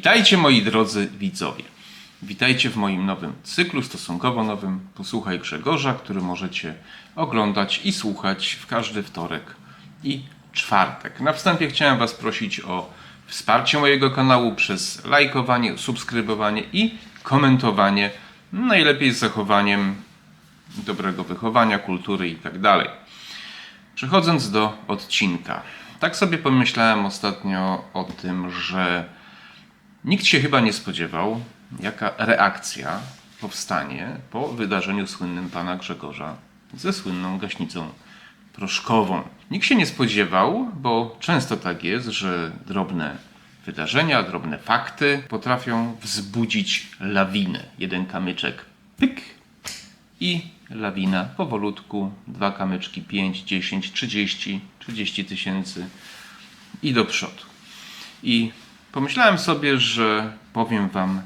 Witajcie moi drodzy widzowie. Witajcie w moim nowym cyklu, stosunkowo nowym Posłuchaj Grzegorza, który możecie oglądać i słuchać w każdy wtorek i czwartek. Na wstępie chciałem Was prosić o wsparcie mojego kanału przez lajkowanie, subskrybowanie i komentowanie. Najlepiej z zachowaniem dobrego wychowania, kultury i tak. Przechodząc do odcinka. Tak sobie pomyślałem ostatnio o tym, że nikt się chyba nie spodziewał, jaka reakcja powstanie po wydarzeniu słynnym pana Grzegorza ze słynną gaśnicą proszkową. Nikt się nie spodziewał, bo często tak jest, że drobne wydarzenia, drobne fakty potrafią wzbudzić lawinę. Jeden kamyczek, pyk, i lawina powolutku, dwa kamyczki, 5, 10, 30, 30 tysięcy i do przodu. I pomyślałem sobie, że powiem Wam,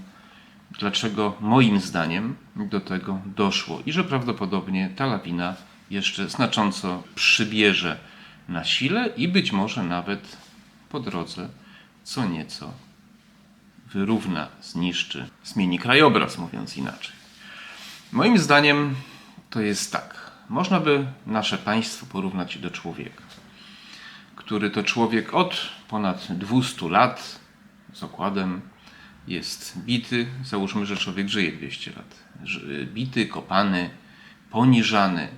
dlaczego moim zdaniem do tego doszło i że prawdopodobnie ta lawina jeszcze znacząco przybierze na sile i być może nawet po drodze co nieco wyrówna, zniszczy, zmieni krajobraz, mówiąc inaczej. Moim zdaniem to jest tak. Można by nasze państwo porównać do człowieka, który to człowiek od ponad 200 lat z okładem jest bity. Załóżmy, że człowiek żyje 200 lat. Bity, kopany, poniżany,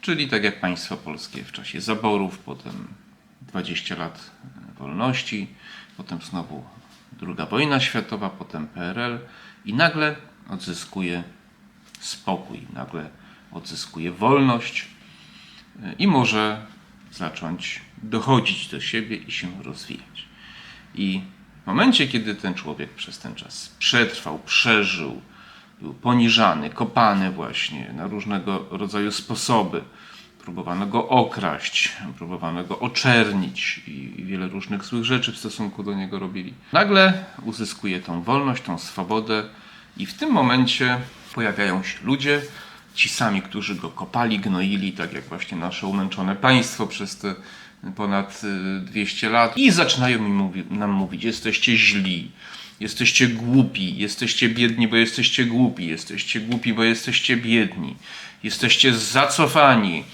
czyli tak jak państwo polskie w czasie zaborów, potem 20 lat wolności, potem znowu II wojna światowa, potem PRL i nagle odzyskuje spokój, nagle odzyskuje wolność y, i może zacząć dochodzić do siebie i się rozwijać. I w momencie, kiedy ten człowiek przez ten czas przetrwał, przeżył, był poniżany, kopany właśnie na różnego rodzaju sposoby, próbowano go okraść, próbowano go oczernić i wiele różnych złych rzeczy w stosunku do niego robili. Nagle uzyskuje tą wolność, tą swobodę i w tym momencie pojawiają się ludzie, ci sami, którzy go kopali, gnoili, tak jak właśnie nasze umęczone państwo przez te ponad y, 200 lat i zaczynają mi mówi, nam mówić, jesteście źli, jesteście głupi, jesteście biedni, bo jesteście głupi, jesteście głupi, bo jesteście biedni, jesteście zacofani,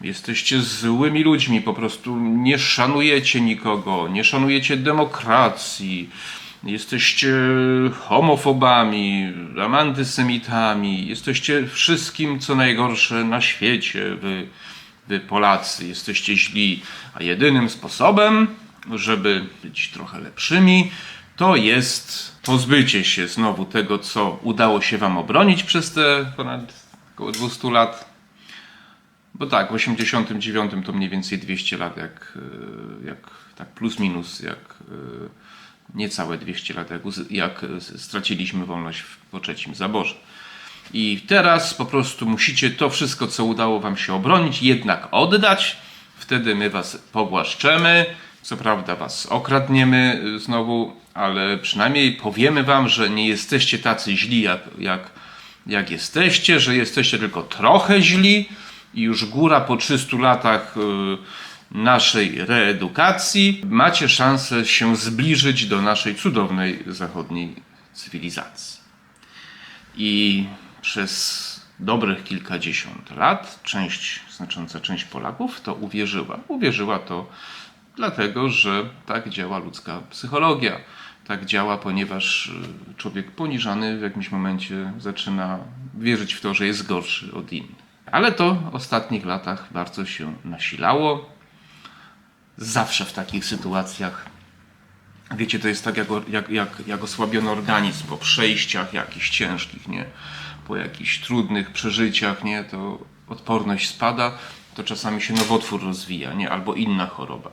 Jesteście złymi ludźmi, po prostu nie szanujecie nikogo, nie szanujecie demokracji, jesteście homofobami, antysemitami, jesteście wszystkim, co najgorsze na świecie, wy, wy Polacy, jesteście źli, a jedynym sposobem, żeby być trochę lepszymi, to jest pozbycie się znowu tego, co udało się wam obronić przez te ponad około 200 lat, bo tak, w 89 to mniej więcej 200 lat, jak, y, jak tak plus minus, jak y, niecałe 200 lat, jak, jak straciliśmy wolność po trzecim zaborze. I teraz po prostu musicie to wszystko, co udało wam się obronić, jednak oddać. Wtedy my was pogłaszczemy. Co prawda was okradniemy y, znowu, ale przynajmniej powiemy wam, że nie jesteście tacy źli, jak, jak, jak jesteście, że jesteście tylko trochę źli i już góra po 300 latach y, naszej reedukacji macie szansę się zbliżyć do naszej cudownej zachodniej cywilizacji. I przez dobrych kilkadziesiąt lat część, znacząca część Polaków to uwierzyła. Uwierzyła to dlatego, że tak działa ludzka psychologia. Tak działa, ponieważ y, człowiek poniżany w jakimś momencie zaczyna wierzyć w to, że jest gorszy od innych. Ale to w ostatnich latach bardzo się nasilało. Zawsze w takich sytuacjach Wiecie, to jest tak jak, jak, jak, jak osłabiony organizm po przejściach jakichś ciężkich, nie? Po jakichś trudnych przeżyciach, nie? To odporność spada, to czasami się nowotwór rozwija, nie? Albo inna choroba.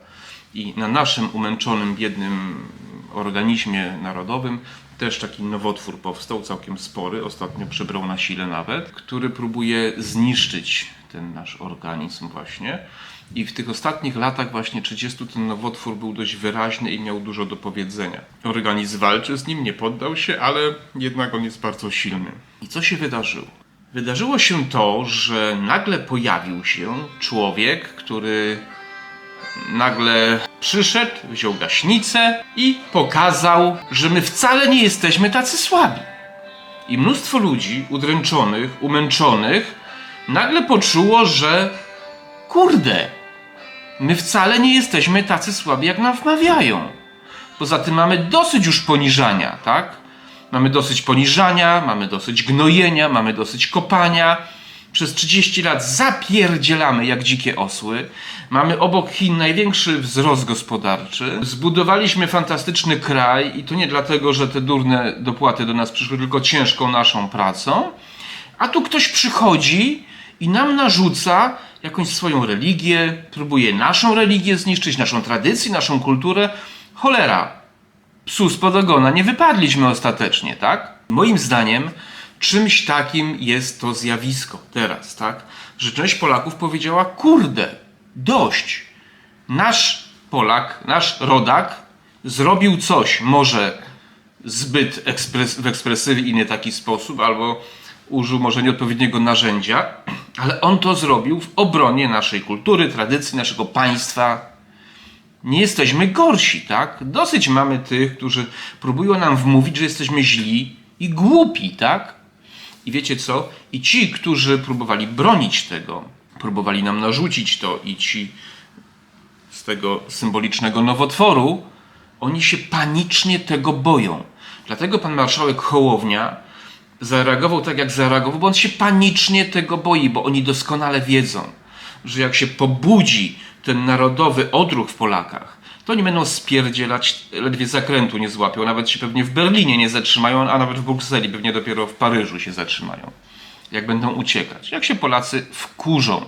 I na naszym umęczonym, biednym organizmie narodowym też taki nowotwór powstał, całkiem spory, ostatnio przybrał na sile nawet, który próbuje zniszczyć ten nasz organizm właśnie. I w tych ostatnich latach, właśnie 30, ten nowotwór był dość wyraźny i miał dużo do powiedzenia. Organizm walczy z nim, nie poddał się, ale jednak on jest bardzo silny. I co się wydarzyło? Wydarzyło się to, że nagle pojawił się człowiek, który nagle przyszedł, wziął gaśnicę i pokazał, że my wcale nie jesteśmy tacy słabi. I mnóstwo ludzi udręczonych, umęczonych nagle poczuło, że kurde, my wcale nie jesteśmy tacy słabi, jak nam wmawiają. Poza tym mamy dosyć już poniżania, tak? Mamy dosyć poniżania, mamy dosyć gnojenia, mamy dosyć kopania. Przez 30 lat zapierdzielamy jak dzikie osły. Mamy obok Chin największy wzrost gospodarczy. Zbudowaliśmy fantastyczny kraj i to nie dlatego, że te durne dopłaty do nas przyszły, tylko ciężką naszą pracą. A tu ktoś przychodzi i nam narzuca jakąś swoją religię, próbuje naszą religię zniszczyć, naszą tradycję, naszą kulturę. Cholera, psu spod ogona nie wypadliśmy ostatecznie, tak? Moim zdaniem czymś takim jest to zjawisko teraz, tak? Że część Polaków powiedziała, kurde, dość. Nasz Polak, nasz rodak zrobił coś, może zbyt ekspres, w ekspresyjny taki sposób, albo użył może nieodpowiedniego narzędzia, ale on to zrobił w obronie naszej kultury, tradycji, naszego państwa, nie jesteśmy gorsi, tak? Dosyć mamy tych, którzy próbują nam wmówić, że jesteśmy źli i głupi, tak? I wiecie co? I ci, którzy próbowali bronić tego, próbowali nam narzucić to, i ci z tego symbolicznego nowotworu, oni się panicznie tego boją. Dlatego pan marszałek Hołownia zareagował tak, jak zareagował, bo on się panicznie tego boi, bo oni doskonale wiedzą, że jak się pobudzi ten narodowy odruch w Polakach, to oni będą spierdzielać, ledwie zakrętu nie złapią, nawet się pewnie w Berlinie nie zatrzymają, a nawet w Brukseli, pewnie dopiero w Paryżu się zatrzymają, jak będą uciekać. Jak się Polacy wkurzą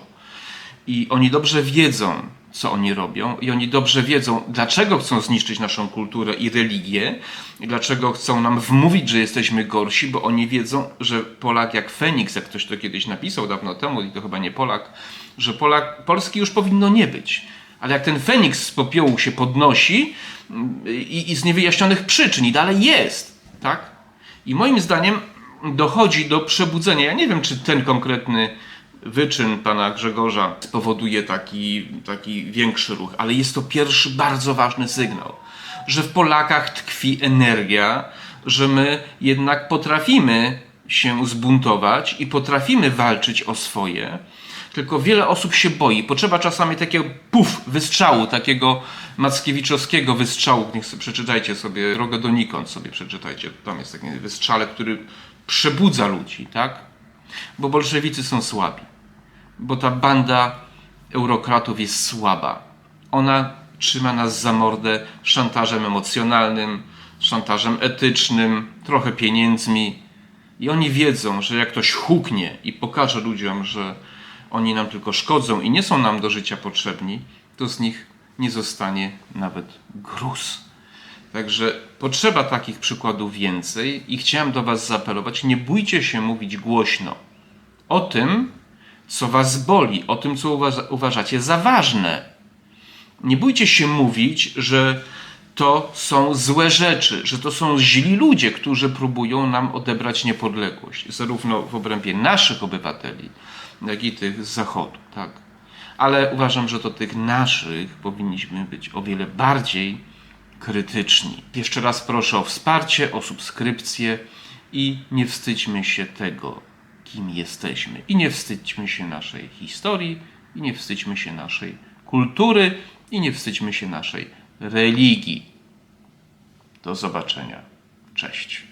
i oni dobrze wiedzą, co oni robią, i oni dobrze wiedzą, dlaczego chcą zniszczyć naszą kulturę i religię, dlaczego chcą nam wmówić, że jesteśmy gorsi, bo oni wiedzą, że Polak jak Feniks, jak ktoś to kiedyś napisał dawno temu, i to chyba nie Polak, że Polak, Polski już powinno nie być. Ale jak ten Feniks z popiołu się podnosi mm, i, i z niewyjaśnionych przyczyn i dalej jest, tak? I moim zdaniem dochodzi do przebudzenia. Ja nie wiem, czy ten konkretny wyczyn pana Grzegorza spowoduje taki, taki większy ruch, ale jest to pierwszy bardzo ważny sygnał, że w Polakach tkwi energia, że my jednak potrafimy się zbuntować i potrafimy walczyć o swoje. Tylko wiele osób się boi. Potrzeba czasami takiego puf, wystrzału, takiego mackiewiczowskiego wystrzału. Niech sobie przeczytajcie sobie Drogę donikąd sobie przeczytajcie. Tam jest taki wystrzale, który przebudza ludzi, tak? Bo bolszewicy są słabi. Bo ta banda eurokratów jest słaba. Ona trzyma nas za mordę szantażem emocjonalnym, szantażem etycznym, trochę pieniędzmi. I oni wiedzą, że jak ktoś huknie i pokaże ludziom, że oni nam tylko szkodzą i nie są nam do życia potrzebni, to z nich nie zostanie nawet gruz. Także potrzeba takich przykładów więcej i chciałem do Was zaapelować, nie bójcie się mówić głośno o tym, co Was boli, o tym, co uważa, uważacie za ważne. Nie bójcie się mówić, że to są złe rzeczy, że to są źli ludzie, którzy próbują nam odebrać niepodległość, zarówno w obrębie naszych obywateli, jak i tych z Zachodu. Tak? Ale uważam, że do tych naszych powinniśmy być o wiele bardziej krytyczni. Jeszcze raz proszę o wsparcie, o subskrypcję i nie wstydźmy się tego, kim jesteśmy. I nie wstydźmy się naszej historii, i nie wstydźmy się naszej kultury, i nie wstydźmy się naszej religii. Do zobaczenia. Cześć.